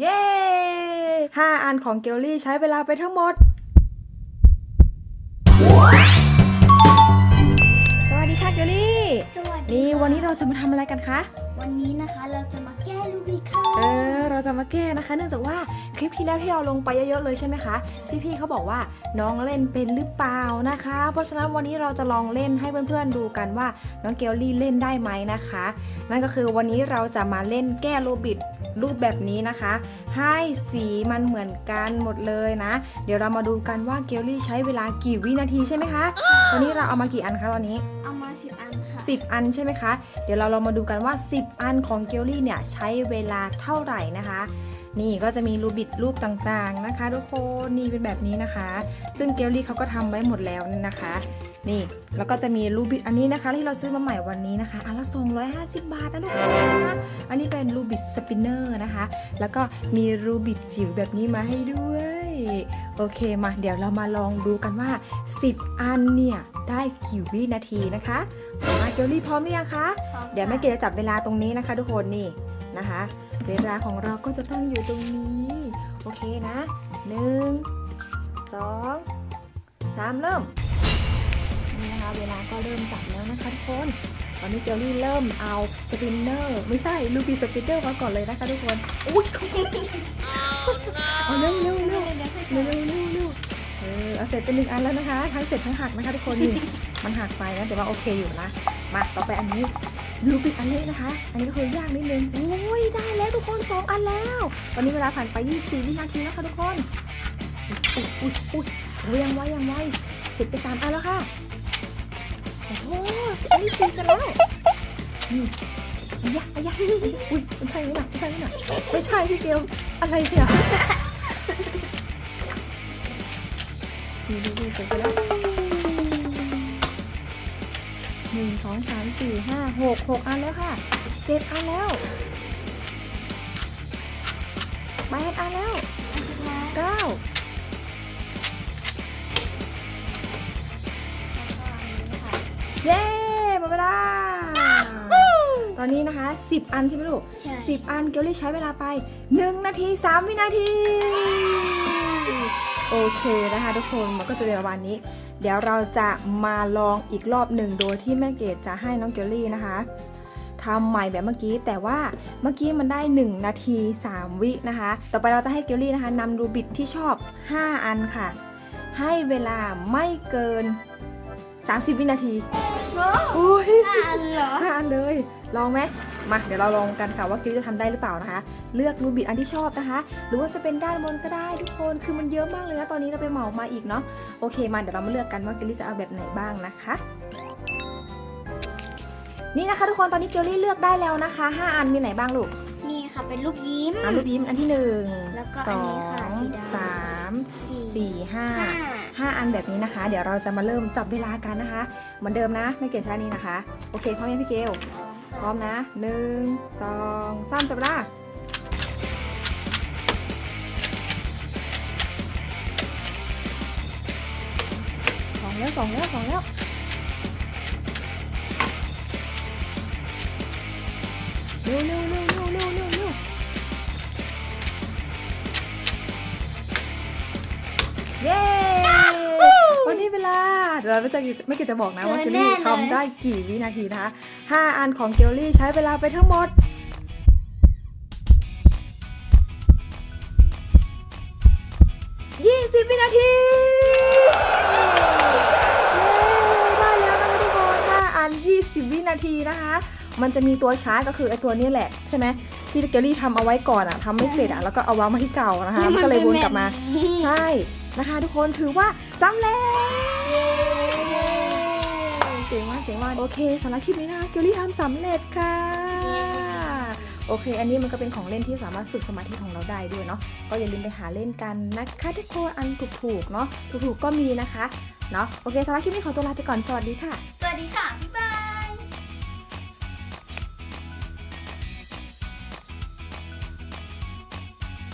เย้ห้าอันของเกลลี่ใช้เวลาไปทั้งหมด สวัสดีค่ะเกลลี่ สวัสดีนี่ค่ะวันนี้เราจะมาทำอะไรกันคะ วันนี้นะคะเราจะมาแก้ลูบิกค่ะ เออ เราจะมาแก้นะคะ เนื่องจากว่าคลิปที่แล้วที่เราลงไปเยอะๆเลยใช่ไหมคะ พี่ๆเขาบอกว่าน้องเล่นเป็นหรือเปล่านะคะ เพราะฉะนั้นวันนี้เราจะลองเล่นให้เพื่อนๆดูกันว่าน้องเกลลี่เล่นได้ไหมนะคะ นั่นก็คือวันนี้เราจะมาเล่นแก้โรบิดรูปแบบนี้นะคะ ให้สีมันเหมือนกันหมดเลยนะ เดี๋ยวเรามาดูกันว่าเกลลี่ใช้เวลากี่วินาทีใช่ไหมคะตอนนี้เราเอามากี่อันคะตอนนี้เอามา 10 อันใช่ไหมคะ เดี๋ยวเราลองมาดูกันว่า 10 อันของเกลลี่เนี่ยใช้เวลาเท่าไหร่นะคะ นี่ก็จะมีรูบิดรูปต่างๆนะคะทุกคนนี่เป็นแบบนี้นะคะ ซึ่งเกลลี่เขาก็ทำไว้หมดแล้วนะคะ นี่แล้วก็จะมีรูบิดอันนี้นะคะ ที่เราซื้อมาใหม่วันนี้นะคะอันละ250 บาทนะทุกคนนะอันนี้เป็นรูบิดสปินเนอร์นะคะ แล้วก็มีรูบิดจิ๋วแบบนี้มาให้ด้วยโอเคมาเดี๋ยวเรามาลองดูกันว่า 10 อันเนี่ย ได้กี่วินาทีนะคะมาเกลลี่พร้อมหรือยังคะ เดี๋ยวแม่เกดจะจับเวลาตรงนี้นะคะ ทุกคนนี่นะคะ เวลาของเราก็จะตั้งอยู่ตรงนี้ โอเคนะหนึ่งสองสามเริ่ม นี่นะคะ เวลาก็เริ่มจับแล้วนะคะทุกคน ตอนนี้เกลลี่เริ่มเอาสปินเนอร์ ไม่ใช่ลูบีสปินเนอร์มาก่อนเลยนะคะทุกคน อุ้ยเอาเร็วเร็วเร็วเร็วเร็วเร็วเร็วเออเอาเสร็จเป็นหนึ่งอันแล้วนะคะ ทั้งเสร็จทั้งหักนะคะทุกคนนี่มันหักไปนะแต่ว่าโอเคอยู่นะ มาต่อไปอันนี้ ลูปิดอันนี้นะคะ อันนี้ก็คือยากนิดนึงโอ้ยได้แล้วทุกคนสองอันแล้ว ตอนนี้เวลาผ่านไป 24 วินาทีแล้วค่ะทุกคนอุ้ยอุ้ยอุ้ยอุ้ยงไว้ยังไว้เสร็จไปสามอันแล้วค่ะ โอ้โหอันนี้สี่เสร็จแล้วอายะอายะอุ้ยไม่ใช่ไหมน่ะไม่ใช่ไหมน่ะไม่ใช่พี่เกลอะไรเนี่ยนี่ดูดูเสร็จไปแล้ว หนึ่งสองสามสี่ห้าหกหกอันแล้วค่ะเจ็ดอันแล้วแปดอันแล้วเก้าเย้หมดเวลาตอนนี้นะคะสิบอันใช่ไหมลูกใช่สิบอันเกลลี่ใช้เวลาไปหนึ่งนาทีสามวินาที โอเคนะคะทุกคนมันก็จะเป็นประมาณนี้ เดี๋ยวเราจะมาลองอีกรอบหนึ่งโดยที่แม่เกดจะให้น้องเกลลี่นะคะทำใหม่แบบเมื่อกี้แต่ว่าเมื่อกี้มันได้ 1 นาที 3 วินะคะ ต่อไปเราจะให้เกลลี่นะคะนำรูบิดที่ชอบ 5 อันค่ะ ให้เวลาไม่เกิน 30 วินาทีโอ้อุ้ยห้าอันเหรอห้าอันเลย ลองไหมมาเดี๋ยวเราลองกันค่ะว่ากิลจะทำได้หรือเปล่านะคะ เลือกรูบิดอันที่ชอบนะคะ หรือว่าจะเป็นด้านบนก็ได้ทุกคนคือมันเยอะมากเลยนะตอนนี้เราไปเหมามาอีกเนาะโอเคมาเดี๋ยวเรามาเลือกกันว่ากิลจะเอาแบบไหนบ้างนะคะนี่นะคะทุกคนตอนนี้เกลลี่เลือกได้แล้วนะคะ 5 อันมีไหนบ้างลูกนี่ค่ะเป็นรูปยิ้มอันรูปยิ้มอันที่หนึ่งแล้วก็สอันอนี้ค่ะงสีดำสามสี่สี่ห้าห้าห้าอันแบบนี้นะคะ เดี๋ยวเราจะมาเริ่มจับเวลากันนะคะ เหมือนเดิมนะไม่เกลใช้นี้นะคะ โอเคพร้อมยังพี่เกล พร้อมนะหนึ่งสองสามจับเวลาสองแล้วสองแล้วสองแล้วเร็วเร็วเร็วเร็วเร็วเร็ว ยวเราจะไม่เกี่ยวจะบอกนะว่าเกลลี่ทำได้กี่วินาทีนะคะ5อันของเกลลี่ใช้เวลาไปทั้งหมด20วินาทีเย้ได้แล้วนะคะทุกคน5อัน20วินาทีนะคะ มันจะมีตัวชาร์จก็คือไอตัวนี้แหละใช่ไหมที่เกลลี่ทำเอาไว้ก่อนอะทำไม่เสร็จอะแล้วก็เอาวางมาที่เก่านะคะ มันก็เลยวนกลับมา ใช่นะคะ ทุกคนถือว่าสำเร็จ เจ๋งมากเจ๋งมากโอเคสำหรับคลิปนี้นะคะเกลลี่ทำสำเร็จค่ะ โอเค อันนี้มันก็เป็นของเล่นที่สามารถฝึกสมาธิของเราได้ด้วยเนาะก็อย่าลืมไปหาเล่นกันนะคะทุกคนอันถูกๆเนาะถูกๆก็มีนะคะเนาะโอเคสำหรับคลิปนี้ขอตัวลาไปก่อนสวัสดีค่ะ สวัสดีค่ะบ๊ายบ